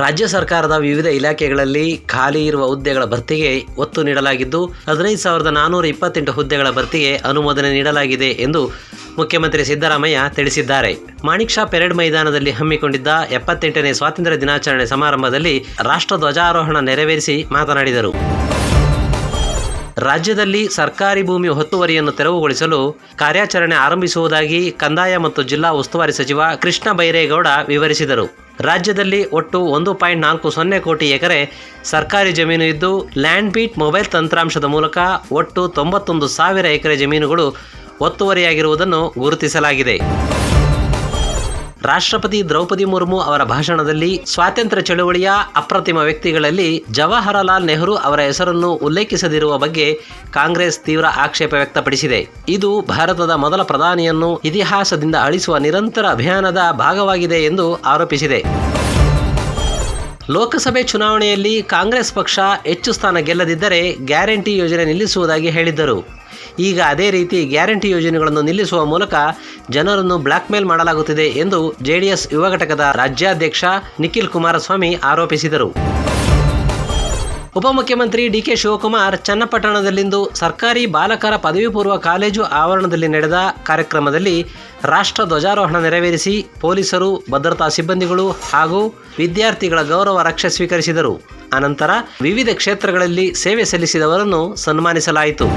ರಾಜ್ಯ ಸರ್ಕಾರದ ವಿವಿಧ ಇಲಾಖೆಗಳಲ್ಲಿ ಖಾಲಿ ಇರುವ ಹುದ್ದೆಗಳ ಭರ್ತಿಗೆ ಒತ್ತು ನೀಡಲಾಗಿದ್ದು, ಹದಿನೈದು ಸಾವಿರದ ನಾನ್ನೂರ ಇಪ್ಪತ್ತೆಂಟು ಹುದ್ದೆಗಳ ಭರ್ತಿಗೆ ಅನುಮೋದನೆ ನೀಡಲಾಗಿದೆ ಎಂದು ಮುಖ್ಯಮಂತ್ರಿ ಸಿದ್ದರಾಮಯ್ಯ ತಿಳಿಸಿದ್ದಾರೆ. ಮಾಣಿಕ್ ಶಾ ಪೆರೇಡ್ ಮೈದಾನದಲ್ಲಿ ಹಮ್ಮಿಕೊಂಡಿದ್ದ ಎಪ್ಪತ್ತೆಂಟನೇ ಸ್ವಾತಂತ್ರ್ಯ ದಿನಾಚರಣೆ ಸಮಾರಂಭದಲ್ಲಿ ರಾಷ್ಟ್ರ ಧ್ವಜಾರೋಹಣ ನೆರವೇರಿಸಿ ಮಾತನಾಡಿದರು. ರಾಜ್ಯದಲ್ಲಿ ಸರ್ಕಾರಿ ಭೂಮಿ ಒತ್ತುವರಿಯನ್ನು ತೆರವುಗೊಳಿಸಲು ಕಾರ್ಯಾಚರಣೆ ಆರಂಭಿಸುವುದಾಗಿ ಕಂದಾಯ ಮತ್ತು ಜಿಲ್ಲಾ ಉಸ್ತುವಾರಿ ಸಚಿವ ಕೃಷ್ಣ ಬೈರೇಗೌಡ ವಿವರಿಸಿದರು. ರಾಜ್ಯದಲ್ಲಿ ಒಟ್ಟು ಒಂದು ಪಾಯಿಂಟ್ ನಾಲ್ಕು ಸೊನ್ನೆ ಕೋಟಿ ಎಕರೆ ಸರ್ಕಾರಿ ಜಮೀನು ಇದ್ದು, ಲ್ಯಾಂಡ್ ಬೀಟ್ ಮೊಬೈಲ್ ತಂತ್ರಾಂಶದ ಮೂಲಕ ಒಟ್ಟು ತೊಂಬತ್ತೊಂದು ಸಾವಿರ ಎಕರೆ ಜಮೀನುಗಳು ಒತ್ತುವರಿಯಾಗಿರುವುದನ್ನು ಗುರುತಿಸಲಾಗಿದೆ. ರಾಷ್ಟ್ರಪತಿ ದ್ರೌಪದಿ ಮುರ್ಮು ಅವರ ಭಾಷಣದಲ್ಲಿ ಸ್ವಾತಂತ್ರ್ಯ ಚಳುವಳಿಯ ಅಪ್ರತಿಮ ವ್ಯಕ್ತಿಗಳಲ್ಲಿ ಜವಾಹರಲಾಲ್ ನೆಹರು ಅವರ ಹೆಸರನ್ನು ಉಲ್ಲೇಖಿಸದಿರುವ ಬಗ್ಗೆ ಕಾಂಗ್ರೆಸ್ ತೀವ್ರ ಆಕ್ಷೇಪ ವ್ಯಕ್ತಪಡಿಸಿದೆ. ಇದು ಭಾರತದ ಮೊದಲ ಪ್ರಧಾನಿಯನ್ನು ಇತಿಹಾಸದಿಂದ ಅಳಿಸುವ ನಿರಂತರ ಅಭಿಯಾನದ ಭಾಗವಾಗಿದೆ ಎಂದು ಆರೋಪಿಸಿದೆ. ಲೋಕಸಭೆ ಚುನಾವಣೆಯಲ್ಲಿ ಕಾಂಗ್ರೆಸ್ ಪಕ್ಷ ಹೆಚ್ಚು ಸ್ಥಾನ ಗೆಲ್ಲದಿದ್ದರೆ ಗ್ಯಾರಂಟಿ ಯೋಜನೆ ನಿಲ್ಲಿಸುವುದಾಗಿ ಹೇಳಿದ್ದರು. ಈಗ ಅದೇ ರೀತಿ ಗ್ಯಾರಂಟಿ ಯೋಜನೆಗಳನ್ನು ನಿಲ್ಲಿಸುವ ಮೂಲಕ ಜನರನ್ನು ಬ್ಲ್ಯಾಕ್ಮೇಲ್ ಮಾಡಲಾಗುತ್ತಿದೆ ಎಂದು ಜೆಡಿಎಸ್ ಯುವ ಘಟಕದ ರಾಜ್ಯಾಧ್ಯಕ್ಷ ನಿಖಿಲ್ ಕುಮಾರಸ್ವಾಮಿ ಆರೋಪಿಸಿದರು. ಉಪಮುಖ್ಯಮಂತ್ರಿ ಡಿಕೆ ಶಿವಕುಮಾರ್ ಚನ್ನಪಟ್ಟಣದಲ್ಲಿಂದು ಸರ್ಕಾರಿ ಬಾಲಕರ ಪದವಿ ಪೂರ್ವ ಕಾಲೇಜು ಆವರಣದಲ್ಲಿ ನಡೆದ ಕಾರ್ಯಕ್ರಮದಲ್ಲಿ ರಾಷ್ಟ್ರ ಧ್ವಜಾರೋಹಣ ನೆರವೇರಿಸಿ ಪೊಲೀಸರು, ಭದ್ರತಾ ಸಿಬ್ಬಂದಿಗಳು ಹಾಗೂ ವಿದ್ಯಾರ್ಥಿಗಳ ಗೌರವ ರಕ್ಷೆ ಸ್ವೀಕರಿಸಿದರು. ಅನಂತರ ವಿವಿಧ ಕ್ಷೇತ್ರಗಳಲ್ಲಿ ಸೇವೆ ಸಲ್ಲಿಸಿದವರನ್ನು ಸನ್ಮಾನಿಸಲಾಯಿತು.